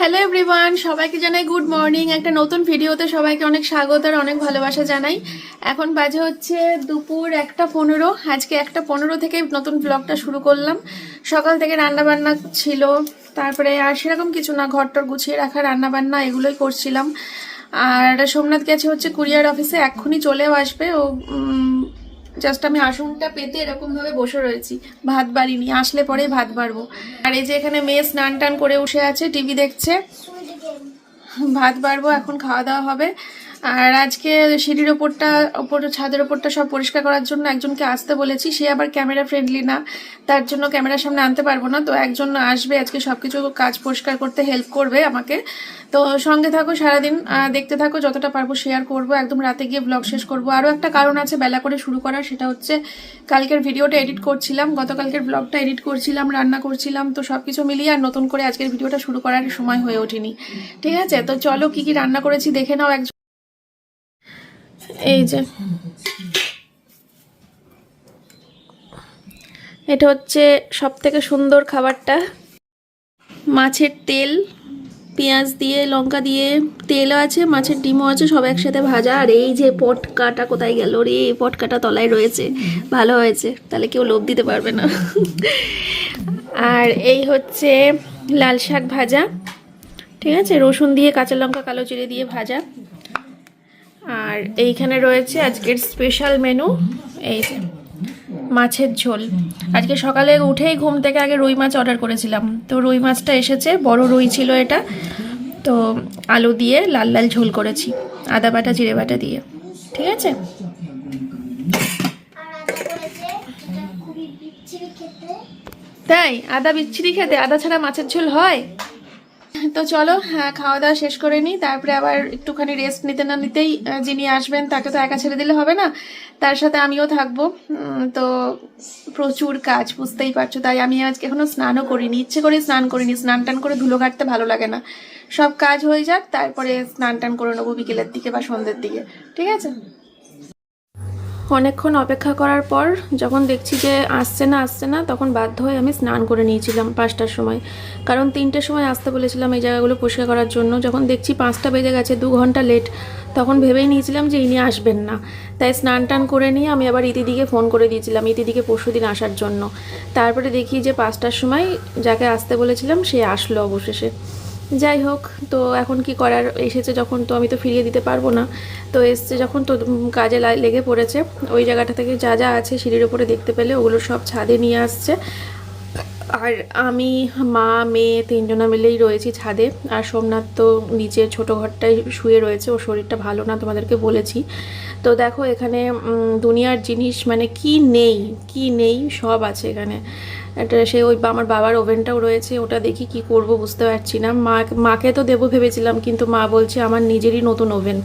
Hello everyone সবাইকে জানাই good morning একটা নতুন ভিডিওতে সবাইকে অনেক স্বাগত আর অনেক ভালোবাসা জানাই। এখন বাজে হচ্ছে দুপুর একটা পনেরো। আজকে একটা পনেরো থেকে নতুন ব্লগটা শুরু করলাম। সকাল থেকে রান্না বান্না ছিল। তারপরে আর সেরকম কিছু না, ঘরটর গুছিয়ে রাখা রান্না বান্না এগুলোই করছিলাম। আর সোমনাথ গেছে হচ্ছে কুরিয়ার অফিসে, এক্ষুনি চলেও আসবে। ও জাস্ট আমি আসনটা পেতে এরকম ভাবে বসে রয়েছি। ভাত বাড়িনি, আসলে পরে ভাত বাড়বো। আর এই যে এখানে মেয়ে স্নান টান করে উঠে আছে, টিভি দেখছে। ভাত বাড়বো, এখন খাওয়া দাওয়া হবে। আর আজকে সিঁড়ির ওপরটা, ওপর ছাদের ওপরটা সব পরিষ্কার করার জন্য একজনকে আসতে বলেছি। সে আবার ক্যামেরা ফ্রেন্ডলি না, তার জন্য ক্যামেরার সামনে আনতে পারব না। তো একজন আসবে, আজকে সব কিছু কাজ পরিষ্কার করতে হেল্প করবে আমাকে। তো সঙ্গে থাকো সারাদিন দেখতে থাকো, যতটা পারব শেয়ার করব। একদম রাতে গিয়ে ব্লগ শেষ করব। আরও একটা কারণ আছে বেলা করে শুরু করার, সেটা হচ্ছে কালকের ভিডিওটা এডিট করছিলাম। গতকালকের ব্লগটা এডিট করছিলাম, রান্না করছিলাম। তো সব কিছু মিলিয়ে আর নতুন করে আজকের ভিডিওটা শুরু করার সময় হয়ে ওঠেনি। ঠিক আছে? তো চলো কি কি রান্না করেছি দেখে নাও এক এই যে। এটা হচ্ছে সব থেকে সুন্দর খাবারটা। মাছের তেল, পেঁয়াজ দিয়ে, লঙ্কা দিয়ে, তেলও আছে, মাছের ডিমও আছে, সব একসাথে ভাজা। আর এই যে পটকাটা কোথায় গেল রে? পটকাটা তলায় রয়েছে। ভালো হয়েছে। তাহলে কেউ লোভ দিতে পারবে না। আর এই হচ্ছে লাল শাক ভাজা। ঠিক আছে? রসুন দিয়ে কাঁচা লঙ্কা, কালো জিরে দিয়ে ভাজা। আর এইখানে রয়েছে আজকের স্পেশাল মেনু এই যে মাছের ঝোল। আজকে সকালে উঠেই ঘুম থেকে আগে রুই মাছ অর্ডার করেছিলাম। তো রুই মাছটা এসেছে, বড় রুই ছিল এটা। তো আলু দিয়ে লাল লাল ঝোল করেছি, আদা বাটা, জিরে বাটা দিয়ে। ঠিক আছে? তাই, আদা বিচ্ছিরি খেতে, আদা ছাড়া মাছের ঝোল হয়? তো চলো হ্যাঁ খাওয়া দাওয়া শেষ করে নিই, তারপরে আবার একটুখানি রেস্ট নিতে না নিতেই যিনি আসবেন তাকে তো একা ছেড়ে দিলে হবে না, তার সাথে আমিও থাকব। তো প্রচুর কাজ, বুঝতেই পারছ, তাই আমি আজকে এখনও স্নানও করিনি, ইচ্ছে করে স্নান করিনি স্নান টান করে ধুলো কাটতে ভালো লাগে না। সব কাজ হয়ে যাক, তারপরে স্নান টান করে নেব বিকেলের দিকে বা সন্ধ্যের দিকে, ঠিক আছে? অনেকক্ষণ অপেক্ষা করার পর যখন দেখছি যে আসছে না আসছে না, তখন বাধ্য হয়ে আমি স্নান করে নিয়েছিলাম পাঁচটার সময়। কারণ তিনটের সময় আসতে বলেছিলাম এই জায়গাগুলো পরিষ্কার করার জন্য। যখন দেখছি পাঁচটা বেজে গেছে, দু ঘণ্টা লেট তখন ভেবেই নিয়েছিলাম যে ইনি আসবেন না। তাই স্নান টান করে নিয়ে আমি আবার ইতিদিকে ফোন করে দিয়েছিলাম, ইতিদিকে পরশু দিন আসার জন্য। তারপরে দেখি যে পাঁচটার সময় যাকে আসতে বলেছিলাম, সে আসলো অবশেষে। যাই হোক, তো এখন কি করার? এসেছে যখন, তো আমি তো ফিরিয়ে দিতে পারব না। তো এসছে যখন, তো কাজে লেগে পড়েছে। ওই জায়গাটা থেকে যা যা আছে সিঁড়ির ওপরে দেখতে পেলে ওগুলো সব ছাদে নিয়ে আসছে। আর আমি, মা, মেয়ে তিনজনা মিলেই রয়েছি ছাদে। আর সোমনাথ তো নিচে ছোটো ঘরটায় শুয়ে রয়েছে। ওর শরীরটা ভালো না, তোমাদেরকে বলেছি। তো দেখো এখানে দুনিয়ার জিনিস মানে কি নেই কি নেই, সব আছে এখানে। একটা সে ওই আমার বাবার ওভেনটাও রয়েছে, ওটা দেখি কি করব বুঝতে পারছি না। মা, মাকে তো দেবো ভেবেছিলাম, কিন্তু মা বলছে আমার নিজেরই নতুন ওভেন,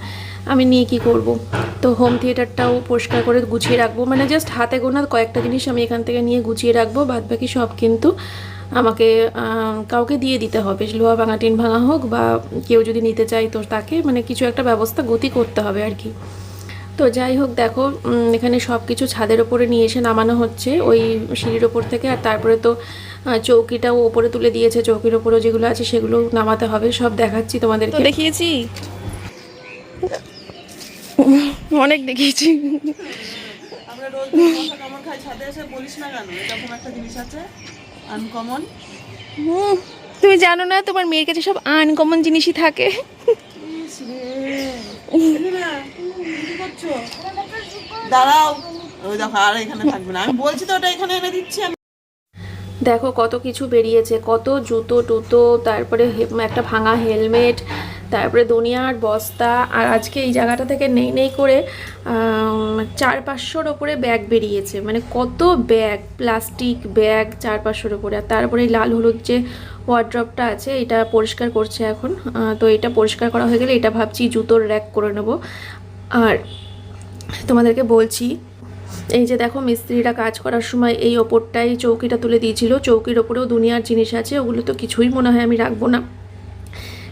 আমি নিয়ে কি করব? তো হোম থিয়েটারটাও পরিষ্কার করে গুছিয়ে রাখব মানে জাস্ট হাতে গোনা কয়েকটা জিনিস আমি এখান থেকে নিয়ে গুছিয়ে রাখব বাদ বাকি সব কিন্তু আমাকে কাউকে দিয়ে দিতে হবে। লোহা ভাঙা, টিন ভাঙা হোক বা কেউ যদি নিতে চায় তো তাকে মানে কিছু একটা ব্যবস্থা গতি করতে হবে আর কি। তো যাই হোক দেখো এখানে সব কিছু ছাদের ওপরে নিয়ে এসে নামানো হচ্ছে। ওই সিঁড়ির ওপর থেকে আর তারপরে তো চৌকিটাও ওপরে তুলে দিয়েছে। চৌকির ওপরে যেগুলো আছে সেগুলো নামাতে হবে। সব দেখাচ্ছি তোমাদেরকে। দেখিয়েছি। অনেক দেখিয়েছি। আমরা রোজ কামড় খাই ছাদে এসে বলিস না কেন? এরকম একটা জিনিস আছে আনকমন তুমি জানো না তোমার মেয়ের কাছে সব আনকমন জিনিসই থাকে। দেখো থাকবে না। বলছি তো এখানে কত কিছু বেরিয়েছে, কত জুতো টুতো, তারপরে একটা ভাঙা হেলমেট, তারপরে দুনিয়ার বস্তা, আর আজকে এই জায়গাটা থেকে নেই নেই করে চার পাঁচশোর ওপরে ব্যাগ বেরিয়েছে। মানে কত ব্যাগ, প্লাস্টিক ব্যাগ চার পাঁচশোর ওপরে। আর তারপরে লাল হলুদ যে ওয়ার্ড্রপটা আছে, এটা পরিষ্কার করছে এখন। তো এটা পরিষ্কার করা হয়ে গেলে এটা ভাবছি জুতোর র্যাক করে নেব। আর তোমাদেরকে বলছি, এই যে দেখো মিস্ত্রিরা কাজ করার সময় এই ওপরটাই চৌকিটা তুলে দিয়েছিল। চৌকির ওপরেও দুনিয়ার জিনিস আছে, ওগুলো তো কিছুই মনে হয় আমি রাখব না।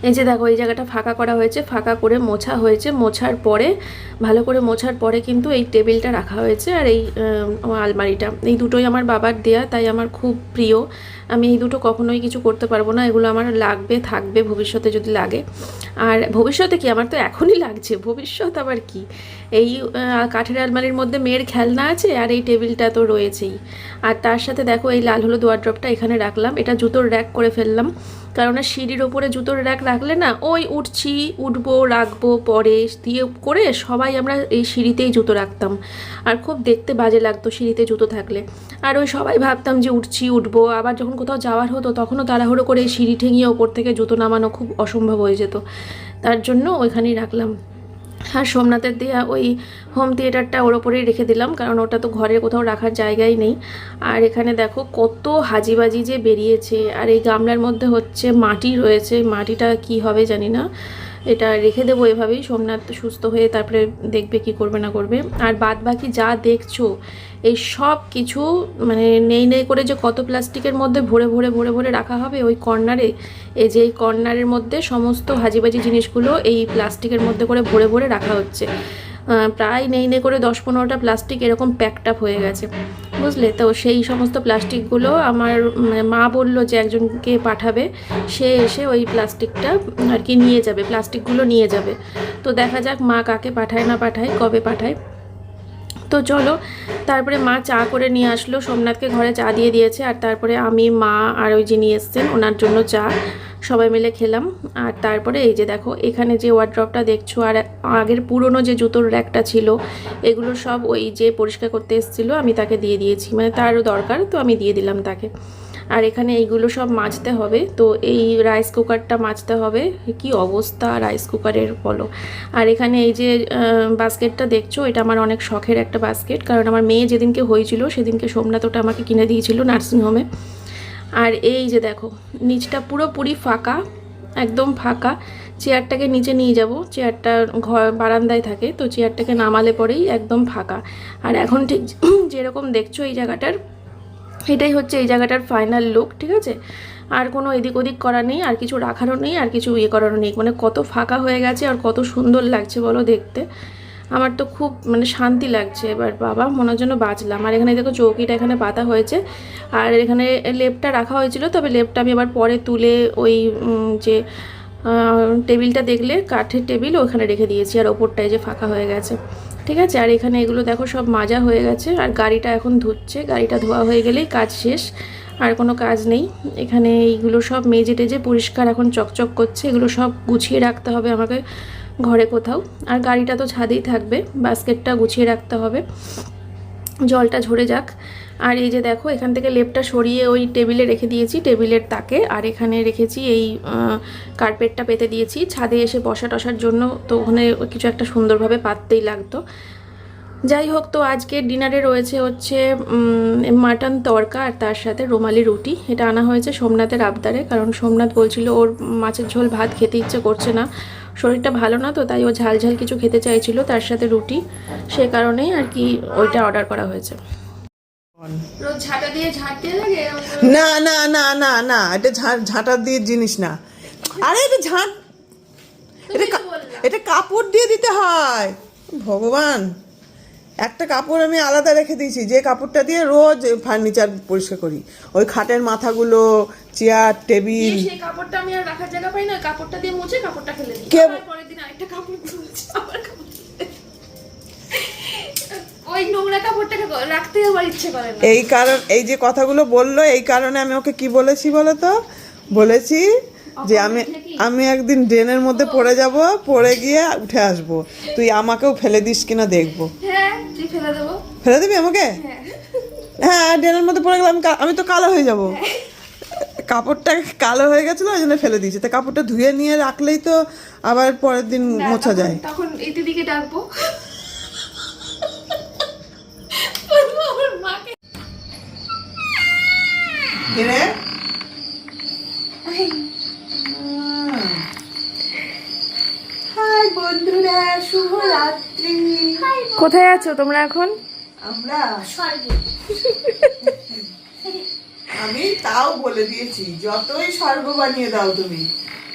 এই যে দেখো এই জায়গাটা ফাঁকা করা হয়েছে, ফাঁকা করে মোছা হয়েছে। মোছার পরে, ভালো করে মোছার পরে কিন্তু এই টেবিলটা রাখা হয়েছে আর এই আলমারিটা। এই দুটোই আমার বাবার দেয়া, তাই আমার খুব প্রিয়। আমি এই দুটো কখনোই কিছু করতে পারব না, এগুলো আমার লাগবে, থাকবে, ভবিষ্যতে যদি লাগে। আর ভবিষ্যতে কি? আমার তো এখনই লাগছে, ভবিষ্যৎ আবার কি? এই কাঠের আলমারির মধ্যে মেয়ের খেলনা আছে আর এই টেবিলটা তো রয়েছেই। আর তার সাথে দেখো এই লাল হলুদ ওয়ার্ড্রপটা এখানে রাখলাম। এটা জুতোর র্যাক করে ফেললাম। কারণ সিঁড়ির ওপরে জুতোর র্যাক রাখলে না, ওই উঠছি, উঠবো, রাখব, পরে দিয়ে করে সবাই আমরা এই সিঁড়িতেই জুতো রাখতাম। আর খুব দেখতে বাজে লাগতো সিঁড়িতে জুতো থাকলে। আর ওই সবাই ভাবতাম যে উঠছি, উঠবো। আবার যখন কোথাও যাওয়ার হতো, তখনও তাড়াহুড়ো করে এই সিঁড়ি ঠেঙিয়ে ওপর থেকে জুতো নামানো খুব অসম্ভব হয়ে যেত। তার জন্য ওইখানেই রাখলাম। আর সোমনাথের দেওয়া ওই হোম থিয়েটারটা ওর ওপরেই রেখে দিলাম, কারণ ওটা তো ঘরে কোথাও রাখার জায়গাই নেই। আর এখানে দেখো কত হাজিবাজি যে বেরিয়েছে, আর এই গামলার মধ্যে হচ্ছে মাটি রয়েছে, মাটিটা কি হবে জানি না। এটা রেখে দেবো এভাবেই। সোমনাথ সুস্থ হয়ে তারপরে দেখবে কি করবে না করবে। আর বাদ বাকি যা দেখছ, এই সব কিছু মানে নেই নেই করে যে কত প্লাস্টিকের মধ্যে ভরে ভরে ভরে ভরে রাখা হবে ওই কর্নারে, এই যে এই কর্নারের মধ্যে সমস্ত হাজিবাজি জিনিসগুলো এই প্লাস্টিকের মধ্যে করে ভরে ভরে রাখা হচ্ছে। প্রায় নেই নেই করে দশ পনেরোটা প্লাস্টিক এরকম প্যাকড আপ হয়ে গেছে। বুঝলে? তো সেই সমস্ত প্লাস্টিকগুলো আমার মানে মা বলল যে একজনকে পাঠাবে, সে এসে ওই প্লাস্টিকটা আর কি নিয়ে যাবে প্লাস্টিকগুলো নিয়ে যাবে। তো দেখা যাক মা কাকে পাঠায় না পাঠায়, কবে পাঠায়। তো চলো, তারপরে মা চা করে নিয়ে আসলো, সোমনাথকে ঘরে চা দিয়ে দিয়েছে, আর তারপরে আমি, মা আর ওই যিনি এসছেন, ওনার জন্য চা। সবাই মিলে খেলাম। আর তারপরে এই যে দেখো, এখানে যে ওয়ার্ড্রপটা দেখছ, আর আগের পুরনো যে জুতোর র্যাকটা ছিল, এগুলো সব ওই যে পরিষ্কার করতে এসেছিল, আমি তাকে দিয়ে দিয়েছি। মানে তারও দরকার, তো আমি দিয়ে দিলাম তাকে। আর এখানে এইগুলো সব মাজতে হবে, তো এই রাইস কুকারটা মাজতে হবে। কি অবস্থা রাইস কুকারের বলো? আর এখানে এই যে বাস্কেটটা দেখছ, এটা আমার অনেক শখের একটা বাস্কেট কারণ আমার মেয়ে যেদিনকে হয়েছিল, সেদিনকে সোমনাথ ওটা আমাকে কিনে দিয়েছিল নার্সিংহোমে আর এই যে দেখো, নিচটা পুরোপুরি ফাঁকা, একদম ফাঁকা। চেয়ারটাকে নিচে নিয়ে যাব, চেয়ারটা ঘর, বারান্দায় থাকে, তো চেয়ারটাকে নামালে পরেই একদম ফাঁকা। আর এখন ঠিক যেরকম দেখছ এই জায়গাটার, এটাই হচ্ছে এই জায়গাটার ফাইনাল লুক ঠিক আছে? আর কোনো এদিক ওদিক করা নেই, আর কিছু রাখারও নেই, আর কিছু ইয়ে করারও নেই। মানে কত ফাঁকা হয়ে গেছে আর কত সুন্দর লাগছে, বলো দেখতে। আমার তো খুব মানে শান্তি লাগছে, এবার বাবা মনের জন্য বাঁচলাম। আর এখানে দেখো চৌকিটা এখানে পাতা হয়েছে। আর এখানে লেপটা রাখা হয়েছিল, তবে লেপটা আমি আবার পরে তুলে ওই যে টেবিলটা দেখলে, কাঠের টেবিল ওখানে রেখে দিয়েছি। আর ওপরটায় যে ফাঁকা হয়ে গেছে। ঠিক আছে? আর এখানে এগুলো দেখো সব মাজা হয়ে গেছে। আর গাড়িটা এখন ধুচ্ছে। গাড়িটা ধোয়া হয়ে গেলেই কাজ শেষ। আর কোনো কাজ নেই। এখানে এইগুলো সব মেজে টেজে পরিষ্কার এখন চকচক করছে। এগুলো সব গুছিয়ে রাখতে হবে আমাকে। ঘরে কোথাও। আর গাড়িটা তো ছাদেই থাকবে, বাস্কেটটা গুছিয়ে রাখতে হবে। জলটা ঝরে যাক। আর এই যে দেখো, এখান থেকে লেপটা সরিয়ে ওই টেবিলে রেখে দিয়েছি, টেবিলের তাকে। আর এখানে রেখেছি এই কার্পেটটা পেতে দিয়েছি। ছাদে এসে বসা টসার জন্য তো ওখানে কিছু একটা সুন্দরভাবে পাততেই লাগতো। যাই হোক, তো আজকে ডিনারে রয়েছে হচ্ছে মাটন তড়কা আর তার সাথে রুমালি রুটি। এটা আনা হয়েছে সোমনাথের আবদারে, কারণ সোমনাথ বলছিল ওর মাছের ঝোল ভাত খেতে ইচ্ছে করছে না। শরীরটা ভালো না তো তাই ও ঝাল ঝাল কিছু খেতে চাইছিল তার সাথে রুটি। সে কারণেই আর কি ওইটা অর্ডার করা হয়েছে। রোজ ঝাঁটা দিয়ে ঝাঁটতে লাগে? না না না না না এটা ঝাঁ- ঝাঁটার দিয়ে জিনিস না। আরে এটা ঝাঁট এটা এটা কাপড় দিয়ে দিতে হয়। ভগবান। একটা কাপড় আমি আলাদা রেখে দিয়েছি যে কাপড়টা দিয়ে রোজ ফার্নিচার পরিষ্কার করি। ওই খাটের মাথাগুলো চেয়ার টেবিল। সেই কাপড়টা আমি আর রাখার জায়গা পাই না কাপড়টা দিয়ে মুছে কাপড়টা ফেলে দিই। কে- পরের দিন আরেকটা কাপড় আবার কাপড় ওই নোংরা কাপড়টাকে রাখতে ইচ্ছে করে না। এই কারণ এই যে কথাগুলো বলল এই কারণে আমি ওকে কি বলেছি বলো তো? বলেছি যে আমি আমি একদিন ড্রেনের মধ্যে পড়ে যাব পড়ে গিয়ে উঠে আসব। তুই আমাকেও ফেলে দিস কিনা দেখব। হ্যাঁ ফেলে দেবো। ফেলে দিবি আমাকে? হ্যাঁ। ড্রেনের মধ্যে পড়ে গেলে আমি তো কালো হয়ে যাব। কাপড়টা কালো হয়ে গেছিল ওই জন্য ফেলে দিয়েছি। তা কাপড়টা ধুয়ে নিয়ে রাখলেই তো আবার পরের দিন মোছা যায়। তখন এই দিদিকে ডাকবো। মাকে। বন্ধুরা শুভ রাত্রি কোথায় আছো তোমরা এখন? আমরা স্বর্গে। আমি তাও বলে দিয়েছি যতই স্বর্গ বানিয়ে দাও তুমি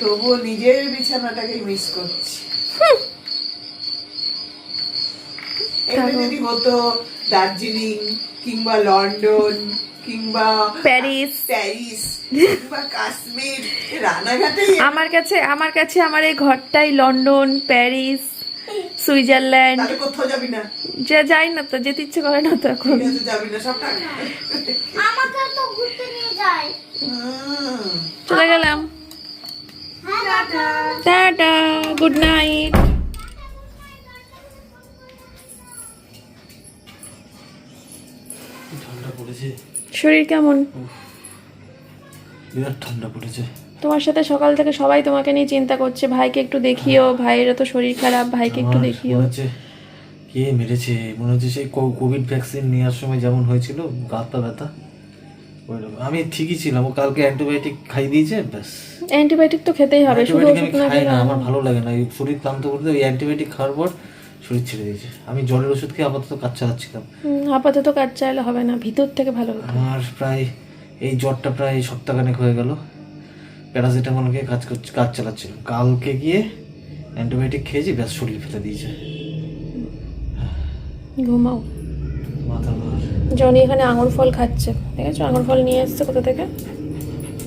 তবুও নিজের বিছানাটাকে মিস করছি। এগুলো যদি হতো দার্জিলিং কিংবা লন্ডন কিংবা প্যারিস। প্যারিস কিংবা কাশ্মীর রানাঘাটে আমার কাছে আমার কাছে আমার এই ঘরটাই লন্ডন প্যারিস সুইজারল্যান্ড। কোথাও যাবি না? যা যাই না তো যেতে ইচ্ছে করে না তো এখন। যাবি না সব আমাকে তো ঘুরতে নিয়ে যায় চলে গেলাম। হ্যাঁ টাটা। Good night. ঠান্ডা পড়েছে? শরীর কেমন? বিরাট ঠান্ডা পড়েছে। তোমার সাথে সকাল থেকে সবাই তোমাকে নিয়ে চিন্তা করছে ভাইকে একটু দেখিও ভাইয়েরও তো শরীর খারাপ ভাইকে একটু দেখিও। কে মেরেছে মনে হচ্ছে সেই কোভিড ভ্যাকসিন নেওয়ার সময় যেমন হয়েছিল গা পা ব্যথা আমি ঠিকই ছিলাম ও কালকে অ্যান্টিবায়োটিক খাই দিয়েছে ব্যাস। অ্যান্টিবায়োটিক তো খেতেই হবে শুধু ওষুধ না খাই না আমার ভালো লাগে না শরীর ক্লান্ত করতে ওই অ্যান্টিবায়োটিক খাওয়ার পর শরীর ছেড়ে দিয়েছে। আমি জ্বরের ওষুধ খেয়ে আপাতত কাজ চালাচ্ছিলাম। আপাতত কাজ চাইলে হবে না ভিতর থেকে ভালো আমার প্রায় এই জ্বরটা প্রায় সপ্তাহখানেক হয়ে গেল। প্যারাসিটামল খেয়ে কাজ করছে কাজ চালাচ্ছিলাম কালকে গিয়ে অ্যান্টিবায়োটিক খেয়েছি ব্যাস শরীর ফেলে দিয়েছে। ঘুমাও। মাথা জনি এখানে আঙুর ফল খাচ্ছে। ঠিক আছে আঙুর ফল নিয়ে এসছে কোথা থেকে?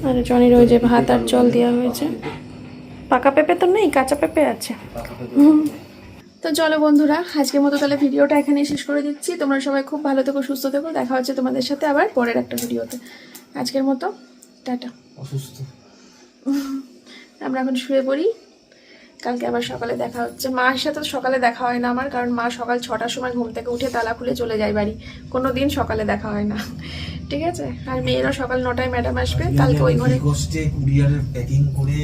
আর জনির ওই যে ভাত আর জল দেওয়া হয়েছে। পাকা পেঁপে তো নেই কাঁচা পেঁপে আছে। তো চলো বন্ধুরা আজকের মতো তাহলে ভিডিওটা এখানেই শেষ করে দিচ্ছি। তোমরা সবাই খুব ভালো থেকো সুস্থ থেকো। দেখা হচ্ছে তোমাদের সাথে আবার পরের একটা ভিডিওতে। আজকের মতো টাটা। অসুস্থ। আমরা এখন শুয়ে পড়ি। কালকে আবার সকালে দেখা হচ্ছে। মার সাথে তো সকালে দেখা হয় না আমার কারণ মা সকাল ছটার সময় ঘুম থেকে উঠে তালা খুলে চলে যায় বাড়ি। কোনো দিন সকালে দেখা হয় না। ঠিক আছে? আর মেয়েরও সকাল নটায় ম্যাডাম আসবে। কালকে ওই ঘরে কষ্টে প্যাকিং করে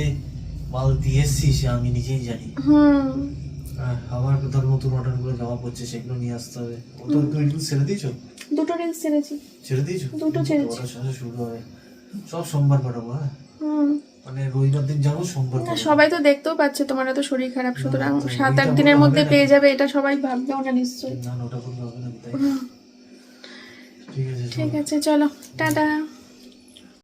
মাল দিয়ে এসছিস আমি নিজেই জানি। হুম। আবার ধর নতুন অর্ডার করে জামা পড়ছে সেগুলো নিয়ে আসতে হবে। ও তো তুমি রিলস ছেড়ে দিয়েছ? দুটো রিলস ছেড়েছি। ছেড়ে দিয়েছ? দুটো ছেড়েছি। শুরু হবে সব সোমবার পাঠাবো হ্যাঁ? মানে রবিবার দিন যাব সোমবার না সবাই তো দেখতেও পাচ্ছে তোমার তো শরীর খারাপ সুতরাং সাত আট দিনের মধ্যে পেয়ে যাবে এটা সবাই ভাববেও না নিশ্চয়ই। না না ওটা করলে হবে না ঠিক আছে ঠিক আছে চলো টাটা।